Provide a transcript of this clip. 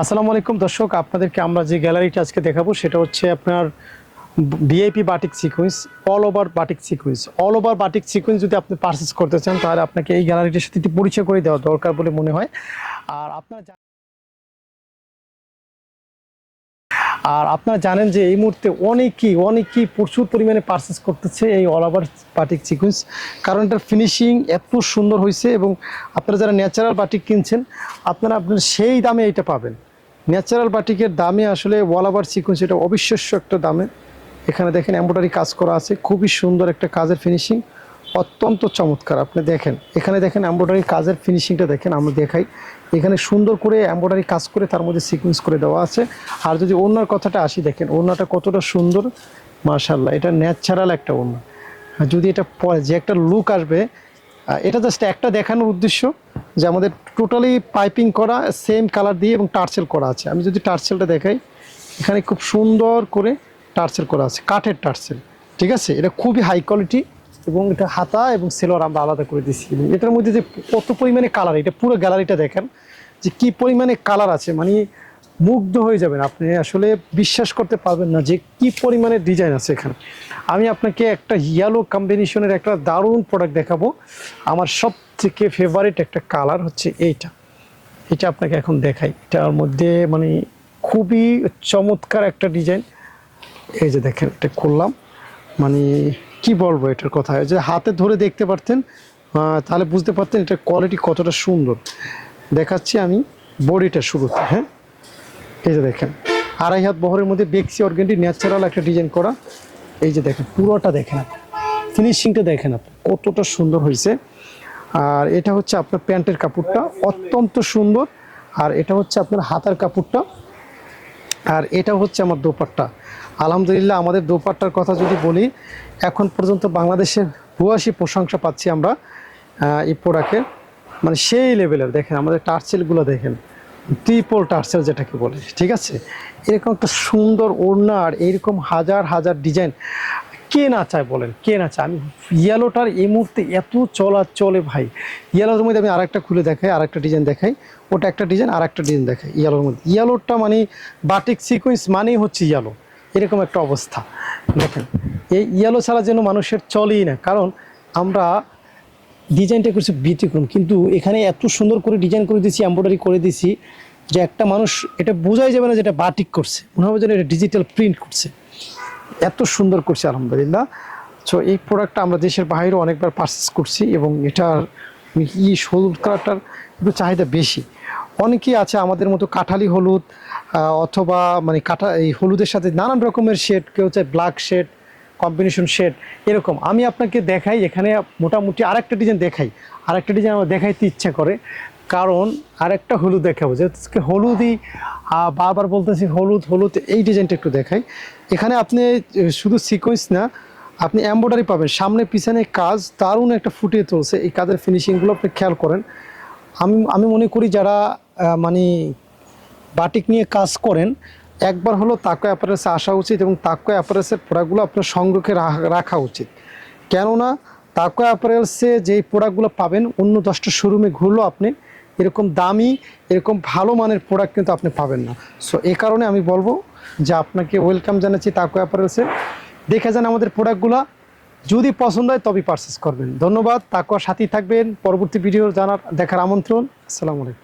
আসসালামু আলাইকুম দর্শক, আপনাদেরকে আমরা যে গ্যালারিটা আজকে দেখাবো সেটা হচ্ছে আপনার VIP batik sequence, all over batik sequence. All over batik sequence যদি আপনি পারচেস করতে চান, তাহলে আপনাকে এই গ্যালারিটির সাথে একটি পরিচয় করে দেওয়া দরকার বলে মনে হয়। আর আপনারা আর আপনারা জানেন যে এই মুহূর্তে অনেকেই অনেকেই প্রচুর পরিমাণে পারচেস করতেছে এই অল ওভার বাটিক সিকোয়েন্স কারণ এটার ফিনিশিং এত সুন্দর হয়েছে এবং আপনারা যারা ন্যাচারাল বাটিক কিনছেন, আপনারা আপনার সেই দামে এটা পাবেন। ন্যাচারাল বাটিকের দামে আসলে ওয়াল ওভার সিকোয়েন্স এটা অবিশ্বাস্য একটা দামে। এখানে দেখেন এম্ব্রয়ডারি কাজ করা আছে, খুবই সুন্দর একটা কাজের ফিনিশিং অত্যন্ত চমৎকার। আপনি দেখেন, এখানে দেখেন এম্ব্রয়ডারি কাজের ফিনিশিংটা দেখেন, আমরা দেখাই। এখানে সুন্দর করে এম্ব্রয়ডারি কাজ করে তার মধ্যে সিকোয়েন্স করে দেওয়া আছে। আর যদি ওনার কথাটা আসি, দেখেন ওনাটা কতটা সুন্দর। মার্শাল্লাহ এটা ন্যাচারাল একটা ওনা যদি এটা যে একটা লুক আসবে এটা জাস্ট একটা দেখানোর উদ্দেশ্য যে আমাদের টোটালি পাইপিং করা সেম কালার দিয়ে এবং টার্সেল করা আছে। আমি যদি টার্সেলটা দেখাই, এখানে খুব সুন্দর করে টার্সেল করা আছে, কাঠের টার্সেল ঠিক আছে? এটা খুবই হাই কোয়ালিটি এবং এটা হাতা এবং সেলোয়ার আমরা আলাদা করে এবং এটার মধ্যে যে কত পরিমাণে কালার এটা পুরো গ্যালারিটা দেখেন, যে কি পরিমাণে কালার আছে মানে মুগ্ধ হয়ে যাবেন আপনি। আসলে বিশ্বাস করতে পারবেন না যে কি পরিমাণে ডিজাইন আছে এখানে। আমি আপনাকে একটা ইয়েলো কম্বিনেশনের একটা দারুণ প্রোডাক্ট দেখাবো। আমার সব থেকে ফেভারিট একটা কালার হচ্ছে এইটা। এটা আপনাকে এখন দেখাই। এটার মধ্যে মানে খুবই চমৎকার একটা ডিজাইন এই যে দেখেন, এটা করলাম মানে কি বলব এটার কথা? যে হাতে ধরে দেখতে পারতেন তাহলে বুঝতে পারতেন এটার কোয়ালিটি কতটা সুন্দর। দেখাচ্ছি আমি বডিটা শুরুতে হ্যাঁ? এই যে দেখেন, আড়াই হাত বহরের মধ্যে বেক্সি অর্গেন্ডি ন্যাচারাল একটা ডিজাইন করা। এই যে দেখেন, পুরোটা দেখেন ফিনিশিংটা দেখেন আপনি, কতটা সুন্দর হয়েছে। আর এটা হচ্ছে আপনার প্যান্টের কাপড়টা, অত্যন্ত সুন্দর। আর এটা হচ্ছে আপনার হাতার কাপড়টা। আর এটা হচ্ছে আমার দোপাট্টা। আলহামদুলিল্লাহ, আমাদের দোপাট্টার কথা যদি বলি, এখন পর্যন্ত বাংলাদেশের ভুয়াশি প্রশংসা পাচ্ছি আমরা এই প্রোডাক্টে মানে সেই লেভেলের দেখেন আমাদের টার্সেলগুলো দেখেন ট্রিপল টার্সেল যেটাকে বলে, ঠিক আছে? এরকম একটা সুন্দর ওড়না এরকম হাজার হাজার ডিজাইন কে না চায় বলেন, কে না চায়? আমি ইয়েলোটার এই মুহূর্তে এত চলা চলে ভাই ইয়েলোর মধ্যে আমি আরেকটা খুলে দেখাই, আরেকটা ডিজাইন দেখাই, ওটা একটা ডিজাইন আর একটা ডিজাইন দেখাই ইয়েলোর মধ্যে। ইয়েলোটা মানে বাটিক সিকোয়েন্স মানেই হচ্ছে ইয়েলো এরকম একটা অবস্থা। দেখেন, এই ইয়েলো ছাড়া যেন মানুষের চলেই না। কারণ আমরা ডিজাইনটা করছি ব্যতিক্রম, কিন্তু এখানে এত সুন্দর করে ডিজাইন করে দিয়েছি এম্ব্রয়ডারি করে দিয়েছি যে একটা মানুষ এটা বোঝাই যাবে না যে এটা বাটিক করছে। মনে হবে যেন এটা ডিজিটাল প্রিন্ট করছে। এত সুন্দর করছে, আলহামদুলিল্লাহ। সো এই প্রোডাক্টটা আমরা দেশের বাইরেও অনেকবার পারচেস করছি এবং এটার ই হলুদ কালারটার একটু চাহিদা বেশি। অনেকেই আছে আমাদের মতো কাঠালি হলুদ অথবা মানে কাঠা এই হলুদের সাথে নানান রকমের শেড কেউ চায় ব্ল্যাক শেড কম্বিনেশন শেড এরকম। আমি আপনাকে দেখাই, এখানে মোটামুটি আরেকটা ডিজাইন দেখাই। আরেকটা ডিজাইন আমার দেখাইতে ইচ্ছা করে। কারণ আরেকটা হলুদ দেখাবো। যেহেতু হলুদই বারবার বলতেছি হলুদ হলুদ, এই ডিজাইনটা একটু দেখাই। এখানে আপনি শুধু সিকোয়েন্স না, আপনি এম্ব্রয়ডারি পাবেন। সামনে পিছনে কাজ, দারুণ একটা ফুটিয়ে তুলছে। এই কাজের ফিনিশিংগুলো আপনি খেয়াল করেন। আমি আমি মনে করি যারা মানে বাটিক নিয়ে কাজ করেন, একবার হলো তাকো অ্যাপারেসে আসা উচিত এবং তাকো অ্যাপারেসের প্রোডাক্টগুলো আপনার সংগ্রহে রাখা উচিত। কেননা তাকো অ্যাপারেলসে যেই প্রোডাক্টগুলো পাবেন, অন্য দশটা শোরুমে ঘুরলেও আপনি এরকম দামি, এরকম ভালো মানের প্রোডাক্ট কিন্তু আপনি পাবেন না। সো এ কারণে আমি বলব যে আপনাকে ওয়েলকাম জানাচ্ছি তাকো অ্যাপারেলসে দেখে যান আমাদের প্রোডাক্টগুলো যদি পছন্দ হয় তবেই পারচেস করবেন। ধন্যবাদ। তাকুয়ার সাথেই থাকবেন। পরবর্তী ভিডিও জানার, দেখার আমন্ত্রণ। আসসালামু আলাইকুম।